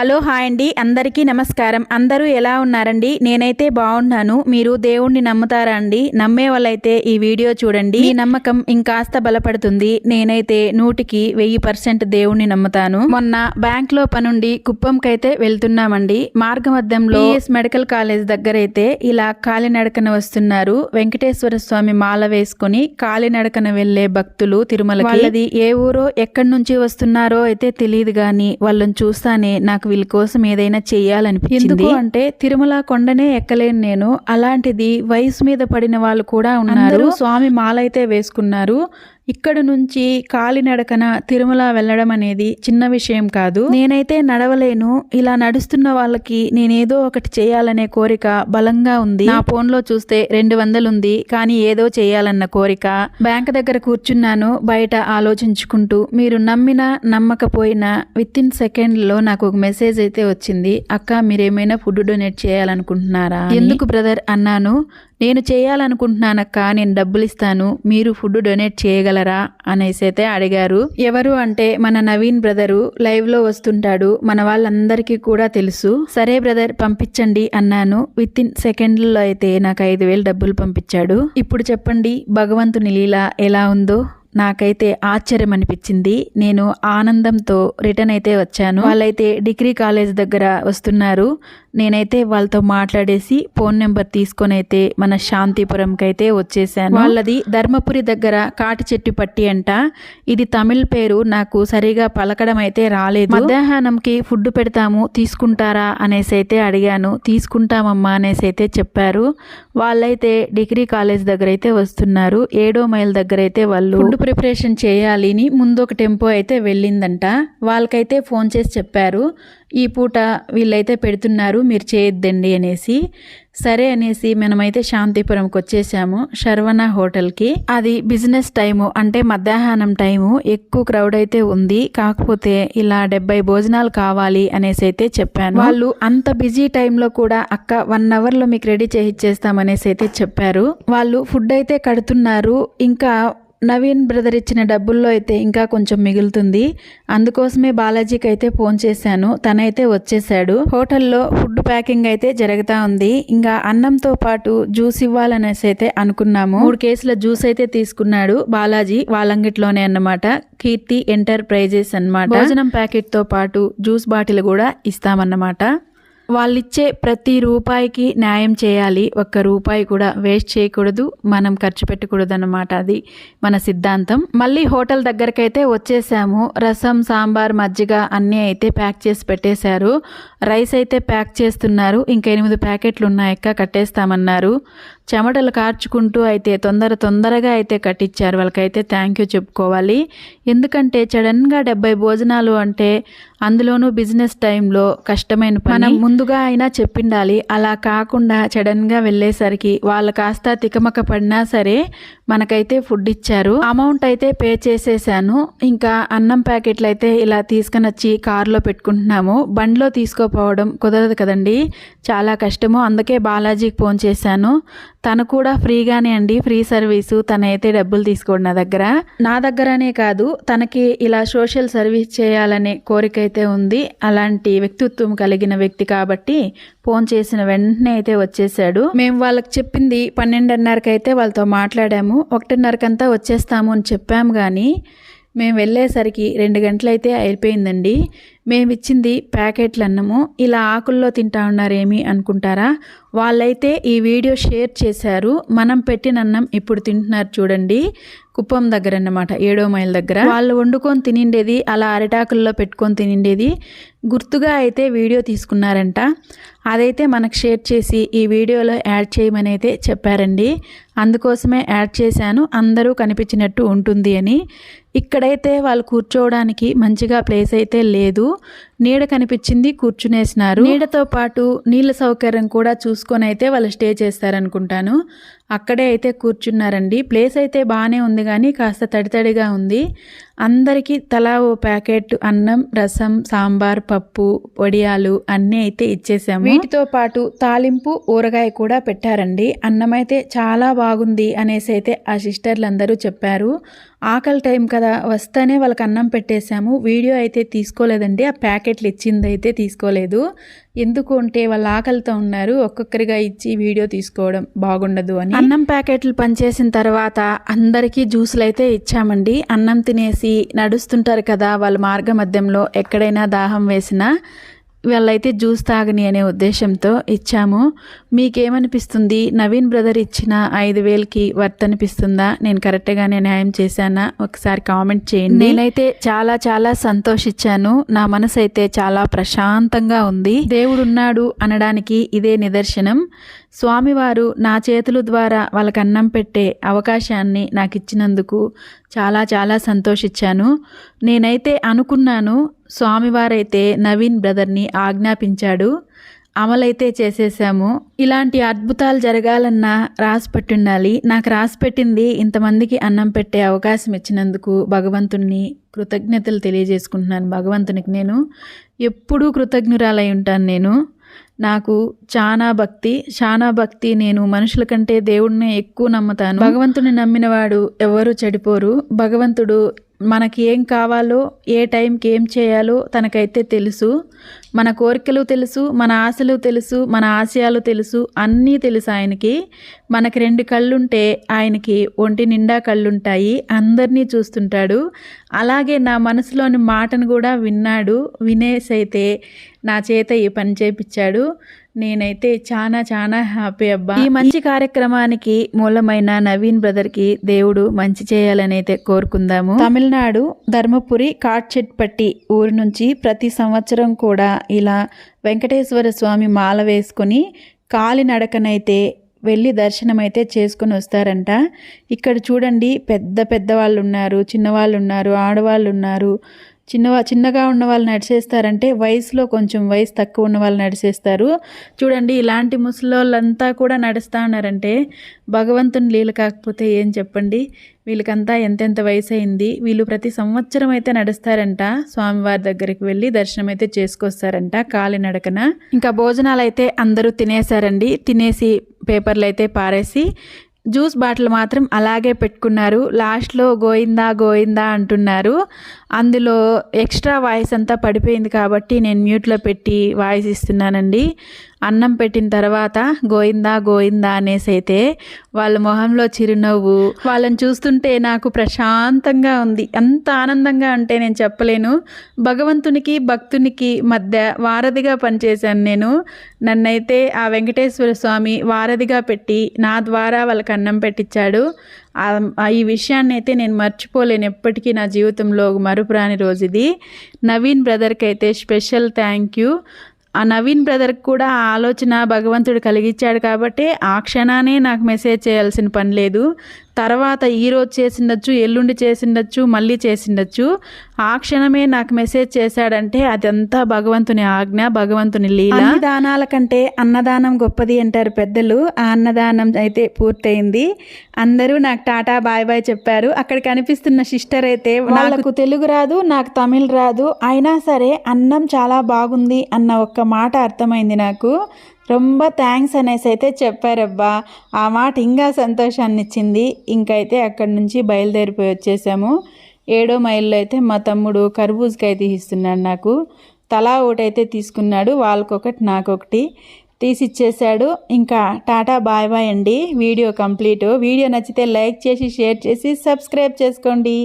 Hello hi అండి. అందరికీ నమస్కారం. అందరూ ఎలా ఉన్నారండి? నేనైతే బాగున్నాను. మీరు దేవుణ్ణి నమ్ముతారా అండి? నమ్మే వాళ్ళైతే ఈ వీడియో చూడండి. ఈ నమ్మకం ఇంకాస్త బలపడుతుంది. నేనైతే నూటికి వెయ్యి పర్సెంట్ దేవుణ్ణి నమ్ముతాను. మొన్న బ్యాంక్లో పనుండి కుప్పంకైతే వెళ్తున్నామండి. మార్గమధ్యంలో మెడికల్ కాలేజ్ దగ్గర అయితే ఇలా కాలినడకన వస్తున్నారు. వెంకటేశ్వర స్వామి మాల వేసుకుని కాలినడకన వెళ్ళే భక్తులు తిరుమల వాళ్ళది ఏ ఊరో ఎక్కడి నుంచి వస్తున్నారో అయితే తెలియదు గాని వాళ్ళని చూస్తానే నాకు వీళ్ళ కోసం ఏదైనా చెయ్యాలనిపించింది ఎందుకు అంటే తిరుమల కొండనే ఎక్కలేను నేను. అలాంటిది వయసు మీద పడిన వాళ్ళు కూడా ఉన్నారు. స్వామి మాల అయితే వేసుకున్నారు. ఇక్కడ నుంచి కాలినడకన తిరుమల వెళ్ళడం అనేది చిన్న విషయం కాదు. నేనైతే నడవలేను. ఇలా నడుస్తున్న వాళ్ళకి నేనేదో ఒకటి చేయాలనే కోరిక బలంగా ఉంది. నా ఫోన్లో చూస్తే రెండు వందలు ఉంది కానీ ఏదో చేయాలన్న కోరిక. బ్యాంక్ దగ్గర కూర్చున్నాను. బయట ఆలోచించుకుంటూ మీరు నమ్మినా నమ్మకపోయినా విత్ ఇన్ సెకండ్లో నాకు ఒక మెసేజ్ అయితే వచ్చింది. అక్క మీరేమైనా ఫుడ్ డొనేట్ చేయాలనుకుంటున్నారా? ఎందుకు బ్రదర్? అన్నాను. నేను చేయాలనుకుంటున్నానక్క నేను డబ్బులు ఇస్తాను మీరు ఫుడ్ డొనేట్ చేయగలరా అనేసి అయితే అడిగారు. ఎవరు అంటే మన నవీన్ బ్రదరు లైవ్లో వస్తుంటాడు మన వాళ్ళందరికీ కూడా తెలుసు. సరే బ్రదర్ పంపించండి అన్నాను. విత్ ఇన్ సెకండ్లో అయితే నాకు ఐదు వేలు డబ్బులు పంపించాడు. ఇప్పుడు చెప్పండి భగవంతుని లీల ఎలా ఉందో. నాకైతే ఆశ్చర్యం అనిపించింది. నేను ఆనందంతో రిటర్న్ అయితే వచ్చాను. వాళ్ళైతే డిగ్రీ కాలేజ్ దగ్గర వస్తున్నారు. నేనైతే వాళ్ళతో మాట్లాడేసి ఫోన్ నెంబర్ తీసుకొని అయితే మన శాంతిపురంకి అయితే వచ్చేసాను. వాళ్ళది ధర్మపురి దగ్గర కాటి చెట్టు పట్టి అంట. ఇది తమిళ్ పేరు. నాకు సరిగా పలకడం అయితే రాలేదు. మధ్యాహ్నంకి ఫుడ్ పెడతాము తీసుకుంటారా అనేసి అయితే అడిగాను. తీసుకుంటామమ్మా అనేసి అయితే చెప్పారు. వాళ్ళైతే డిగ్రీ కాలేజ్ దగ్గర అయితే వస్తున్నారు. ఏడో మైల్ దగ్గర అయితే వాళ్ళు ఫుడ్ ప్రిపరేషన్ చేయాలి అని ముందు ఒక టెంపో అయితే వెళ్ళిందంట. వాళ్ళకైతే ఫోన్ చేసి చెప్పారు. ఈ పూట వీళ్ళైతే పెడుతున్నారు. మీరు చేయొద్దండి అనేసి. సరే అనేసి మనమైతే శాంతిపురంకి వచ్చేసాము శర్వణ హోటల్కి. అది బిజినెస్ టైము అంటే మధ్యాహ్నం టైము ఎక్కువ క్రౌడ్ అయితే ఉంది. కాకపోతే ఇలా డెబ్బై భోజనాలు కావాలి అనేసి అయితే చెప్పాను. వాళ్ళు అంత బిజీ టైంలో కూడా అక్క వన్ అవర్లో మీకు రెడీ చేయిచ్చేస్తామనేసి అయితే చెప్పారు. వాళ్ళు ఫుడ్ అయితే కడుతున్నారు. ఇంకా నవీన్ బ్రదర్ ఇచ్చిన డబ్బుల్లో అయితే ఇంకా కొంచెం మిగులుతుంది. అందుకోసమే బాలాజీకి అయితే ఫోన్ చేశాను. తనైతే వచ్చేసాడు హోటల్లో ఫుడ్ ప్యాకింగ్ అయితే జరుగుతూ ఉంది. ఇంకా అన్నంతో పాటు జ్యూస్ ఇవ్వాలనేసి అయితే అనుకున్నాము. మూడు కేసుల జ్యూస్ అయితే తీసుకున్నాడు బాలాజీ. వాళ్ళంగిట్లోనే అన్నమాట. కీర్తి ఎంటర్ప్రైజెస్ అన్నమాట. భోజనం ప్యాకెట్తో పాటు జ్యూస్ బాటిల్ కూడా ఇస్తామన్నమాట. వాళ్ళిచ్చే ప్రతి రూపాయికి న్యాయం చేయాలి. ఒక్క రూపాయి కూడా వేస్ట్ చేయకూడదు. మనం ఖర్చు పెట్టకూడదు అన్నమాట అది మన సిద్ధాంతం. మళ్ళీ హోటల్ దగ్గరకైతే వచ్చేసాము. రసం సాంబార్ మజ్జిగ అన్నీ అయితే ప్యాక్ చేసి పెట్టేశారు. రైస్ అయితే ప్యాక్ చేస్తున్నారు. ఇంకా ఎనిమిది ప్యాకెట్లు ఉన్నాయక్క కట్టేస్తామన్నారు. చెమటలు కార్చుకుంటూ అయితే తొందర తొందరగా అయితే కట్టించారు వాళ్ళకైతే థ్యాంక్ యూ చెప్పుకోవాలి. ఎందుకంటే సడన్గా డెబ్బై భోజనాలు అంటే అందులోనూ బిజినెస్ టైంలో కష్టమైన పని. మనం ముందుగా అయినా చెప్పిండాలి. అలా కాకుండా సడన్గా వెళ్ళేసరికి వాళ్ళు కాస్త తికమక పడినా సరే మనకైతే ఫుడ్ ఇచ్చారు. అమౌంట్ అయితే పే చేసేసాను. ఇంకా అన్నం ప్యాకెట్లు అయితే ఇలా తీసుకుని వచ్చి కారులో పెట్టుకుంటున్నాము. బండిలో తీసుకోపోవడం కుదరదు కదండి. చాలా కష్టము. అందుకే బాలాజీకి ఫోన్ చేశాను. తను కూడా ఫ్రీగానే అండి ఫ్రీ సర్వీసు. తనైతే డబ్బులు తీసుకోండి నా దగ్గర. నా దగ్గరనే కాదు తనకి ఇలా సోషల్ సర్వీస్ చేయాలనే కోరిక అయితే ఉంది. అలాంటి వ్యక్తిత్వం కలిగిన వ్యక్తి కాబట్టి ఫోన్ చేసిన వెంటనే అయితే వచ్చేసాడు. మేము వాళ్ళకి చెప్పింది పన్నెండున్నరకైతే అయితే వాళ్ళతో మాట్లాడాము. ఒకటిన్నరకంతా వచ్చేస్తాము అని చెప్పాము కానీ మేము వెళ్ళేసరికి రెండు గంటలైతే అయిపోయిందండి. మేము ఇచ్చింది ప్యాకెట్లు అన్నము ఇలా ఆకుల్లో తింటా ఉన్నారేమి అనుకుంటారా? వాళ్ళైతే ఈ వీడియో షేర్ చేశారు. మనం పెట్టిన అన్నం ఇప్పుడు తింటున్నారు చూడండి. కుప్పం దగ్గర అన్నమాట ఏడో మైల్ దగ్గర. వాళ్ళు వండుకొని తినిండేది అలా అరిటాకుల్లో పెట్టుకొని తినిండేది. గుర్తుగా అయితే వీడియో తీసుకున్నారంట. అదైతే మనకు షేర్ చేసి ఈ వీడియోలో యాడ్ చేయమని అయితే చెప్పారండి. అందుకోసమే యాడ్ చేశాను. అందరూ కనిపించినట్టు ఉంటుంది అని. ఇక్కడైతే వాళ్ళు కూర్చోవడానికి మంచిగా ప్లేస్ అయితే లేదు. నీడ కనిపించింది కూర్చునేసినారు. నీడతో పాటు నీళ్ళ సౌకర్యం కూడా చూసుకొని అయితే వాళ్ళు స్టే చేస్తారనుకుంటాను. అక్కడే అయితే కూర్చున్నారండి. ప్లేస్ అయితే బాగానే ఉంది కానీ కాస్త తడితడిగా ఉంది. అందరికీ తలా ఓ ప్యాకెట్ అన్నం రసం సాంబార్ పప్పు వడియాలు అన్నీ అయితే ఇచ్చేసాము. వీటితో పాటు తాలింపు ఊరగాయ కూడా పెట్టారండి. అన్నం అయితే చాలా బాగుంది అనేసి అయితే ఆ సిస్టర్లు అందరూ చెప్పారు. ఆకలి టైం కదా వస్తేనే వాళ్ళకి అన్నం పెట్టేశాము వీడియో అయితే తీసుకోలేదండి. ఆ ప్యాకెట్లు ఇచ్చింది అయితే తీసుకోలేదు. ఎందుకు అంటే వాళ్ళు ఆకలితో ఉన్నారు. ఒక్కొక్కరిగా ఇచ్చి వీడియో తీసుకోవడం బాగుండదు అని. అన్నం ప్యాకెట్లు పనిచేసిన తర్వాత అందరికీ జ్యూసులు అయితే ఇచ్చామండి. అన్నం తినేసి నడుస్తుంటారు కదా వాళ్ళ మార్గ మధ్యంలో ఎక్కడైనా దాహం వేసినా. వాళ్ళైతే జ్యూస్ తాగని అనే ఉద్దేశంతో ఇచ్చాము. మీకేమనిపిస్తుంది? నవీన్ బ్రదర్ ఇచ్చిన ఐదు వేలకి వర్త్ అనిపిస్తుందా? నేను కరెక్ట్గానే న్యాయం చేశానా? ఒకసారి కామెంట్ చేయండి. నేనైతే చాలా చాలా సంతోషించాను. నా మనసు అయితే చాలా ప్రశాంతంగా ఉంది. దేవుడు ఉన్నాడు అనడానికి ఇదే నిదర్శనం. స్వామివారు నా చేతుల ద్వారా వాళ్ళకి అన్నం పెట్టే అవకాశాన్ని నాకు ఇచ్చినందుకు చాలా చాలా సంతోషించాను. నేనైతే అనుకున్నాను స్వామివారైతే నవీన్ బ్రదర్ని ఆజ్ఞాపించాడు. అమలైతే చేసేసాము ఇలాంటి అద్భుతాలు జరగాలన్నా రాసి పెట్టుండాలి. నాకు రాసి పెట్టింది ఇంతమందికి అన్నం పెట్టే అవకాశం ఇచ్చినందుకు భగవంతుణ్ణి కృతజ్ఞతలు తెలియజేసుకుంటున్నాను. భగవంతునికి నేను ఎప్పుడూ కృతజ్ఞురాలై ఉంటాను నేను. నాకు చాలా భక్తి. చాలా భక్తి నేను మనుషుల కంటే దేవుడిని ఎక్కువ నమ్ముతాను. భగవంతుని నమ్మినవాడు ఎవరు చెడిపోరు. భగవంతుడు మనకి ఏం కావాలో ఏ టైంకి ఏం చేయాలో తనకైతే తెలుసు. మన కోరికలు తెలుసు మన ఆశలు తెలుసు మన ఆశయాలు తెలుసు అన్నీ తెలుసు ఆయనకి. మనకి రెండు కళ్ళుంటే ఆయనకి ఒంటి నిండా కళ్ళుంటాయి అందరినీ చూస్తుంటాడు. అలాగే నా మనసులోని మాటను కూడా విన్నాడు వినేసైతే నా చేత ఈ పని చేపించాడు నేనైతే చాలా చాలా హ్యాపీ అబ్బా. ఈ మంచి కార్యక్రమానికి మూలమైన నవీన్ బ్రదర్కి దేవుడు మంచి చేయాలని అయితే కోరుకుందాము. తమిళనాడు ధర్మపురి కాట్చెట్పట్టి ఊరు నుంచి ప్రతి సంవత్సరం కూడా ఇలా వెంకటేశ్వర స్వామి మాల వేసుకొని కాలినడకనైతే వెళ్ళి దర్శనం అయితే చేసుకొని వస్తారంట. ఇక్కడ చూడండి పెద్ద పెద్ద వాళ్ళు ఉన్నారు చిన్నవాళ్ళు ఉన్నారు ఆడవాళ్ళు ఉన్నారు చిన్నవా చిన్నగా ఉన్న వాళ్ళు నడిచేస్తారంటే వయసులో కొంచెం వయసు తక్కువ ఉన్న వాళ్ళు నడిచేస్తారు. చూడండి ఇలాంటి ముసలోళ్ళంతా కూడా నడుస్తూ ఉన్నారంటే భగవంతుని లీల కాకపోతే ఏం చెప్పండి? వీళ్ళకంతా ఎంతెంత వయసు అయింది వీళ్ళు ప్రతి సంవత్సరం అయితే నడుస్తారంట. స్వామివారి దగ్గరికి వెళ్ళి దర్శనం అయితే చేసుకొస్తారంట కాలినడకన ఇంకా భోజనాలు అయితే అందరూ తినేశారండి. తినేసి పేపర్లు అయితే పారేసి జ్యూస్ బాటిల్ మాత్రం అలాగే పెట్టుకున్నారు. లాస్ట్లో గోయిందా గోయిందా అంటున్నారు. అందులో ఎక్స్ట్రా వాయిస్ అంతా పడిపోయింది కాబట్టి నేను మ్యూట్లో పెట్టి వాయిస్ ఇస్తున్నానండి. అన్నం పెట్టిన తర్వాత గోయిందా గోయిందా అనేసి అయితే వాళ్ళ మొహంలో చిరునవ్వు వాళ్ళని చూస్తుంటే నాకు ప్రశాంతంగా ఉంది. ఎంత ఆనందంగా అంటే నేను చెప్పలేను. భగవంతునికి భక్తునికి మధ్య వారధిగా పనిచేశాను నేను. నన్నైతే ఆ వెంకటేశ్వర స్వామి వారధిగా పెట్టి నా ద్వారా వాళ్ళకి అన్నం పెట్టించాడు ఈ విషయాన్ని అయితే నేను మర్చిపోలేను. ఎప్పటికీ నా జీవితంలో మరుపురాని రోజు ఇది నవీన్ బ్రదర్కి అయితే స్పెషల్ థ్యాంక్ యూ. ఆ నవీన్ బ్రదర్కి కూడా ఆ ఆలోచన భగవంతుడు కలిగించాడు కాబట్టి ఆ క్షణానే నాకు మెసేజ్ చేయాల్సిన పని లేదు. తర్వాత ఈరోజు చేసిండొచ్చు ఎల్లుండి చేసిండొచ్చు మళ్ళీ చేసిండొచ్చు. ఆ క్షణమే నాకు మెసేజ్ చేశాడంటే అదంతా భగవంతుని ఆజ్ఞ భగవంతుని లీల. దానాల కంటే అన్నదానం గొప్పది అంటారు పెద్దలు. ఆ అన్నదానం అయితే పూర్తయింది. అందరూ నాకు టాటా బాయ్ బాయ్ చెప్పారు. అక్కడ కనిపిస్తున్న సిస్టర్ అయితే వాళ్ళకు తెలుగు రాదు నాకు తమిళ్ రాదు. అయినా సరే అన్నం చాలా బాగుంది అన్న ఒక్క మాట అర్థమైంది నాకు. రొంబ థ్యాంక్స్ అనేసి అయితే చెప్పారబ్బా. ఆ మాట ఇంకా సంతోషాన్ని ఇచ్చింది ఇంకైతే అక్కడి నుంచి బయలుదేరిపోయి వచ్చేసాము. ఏడో మైల్లో అయితే మా తమ్ముడు కర్బూజ్కి తీసిస్తున్నాడు నాకు. తలా ఒకటైతే తీసుకున్నాడు వాళ్ళకొకటి నాకొకటి తీసిచ్చేసాడు ఇంకా టాటా బాయ్ బాయ్ అండి. Video complete. వీడియో నచ్చితే లైక్ చేసి షేర్ చేసి సబ్స్క్రైబ్ చేసుకోండి.